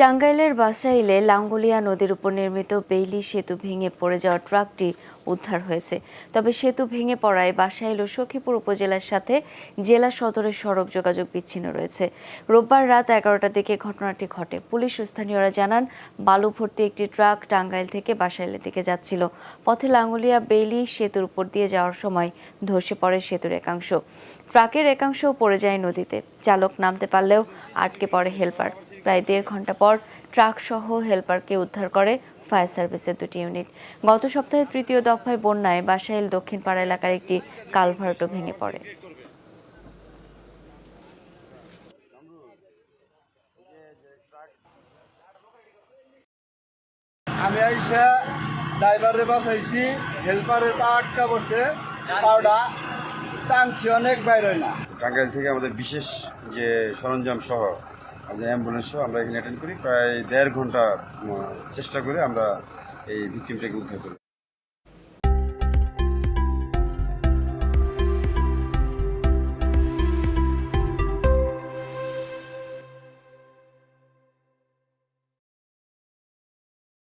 টাঙ্গাইলের বাসাইলে লাঙ্গুলিয়া নদীর উপর নির্মিত বেইলি সেতু ভেঙে পড়ে যাওয়া ট্রাকটি উদ্ধার হয়েছে। তবে সেতু ভেঙে পড়ায় বাসাইল ও সখীপুর উপজেলার সাথে জেলা সদরের সড়ক যোগাযোগ বিচ্ছিন্ন রয়েছে। রোববার রাত এগারোটার দিকে ঘটনাটি ঘটে। পুলিশ স্থানীয়রা জানান, বালু ভর্তি একটি ট্রাক টাঙ্গাইল থেকে বাসাইলের দিকে যাচ্ছিল। পথে লাঙ্গুলিয়া বেইলি সেতুর উপর দিয়ে যাওয়ার সময় ধসে পড়ে সেতুর একাংশ। ট্রাকের একাংশও পড়ে যায় নদীতে। চালক নামতে পারলেও আটকে পড়ে হেলপার। প্রায় দেড় ঘণ্টা পর ট্রাক সহ হেলপারকে উদ্ধার করে ফায়ার সার্ভিসের দুটি ইউনিট। গত সপ্তাহে তৃতীয় দফায় বন্যায় বাসাইল দক্ষিণপাড়া এলাকার একটি কালভার্টও ভেঙে পড়ে। আমি আইসা ড্রাইভারের বাসাইছি হেল্পারের পা আটকা পড়ছে পাউডা টানছি অনেক বাইর হয় না। টাঙ্গাইল থেকে আমাদের বিশেষ যে সরঞ্জাম সহ আমাদের অ্যাম্বুলেন্সও আমরা এখানে অ্যাটেন্ড করি। প্রায় দেড় ঘণ্টা চেষ্টা করে আমরা এই ভিকটিমটাকে উদ্ধার করি।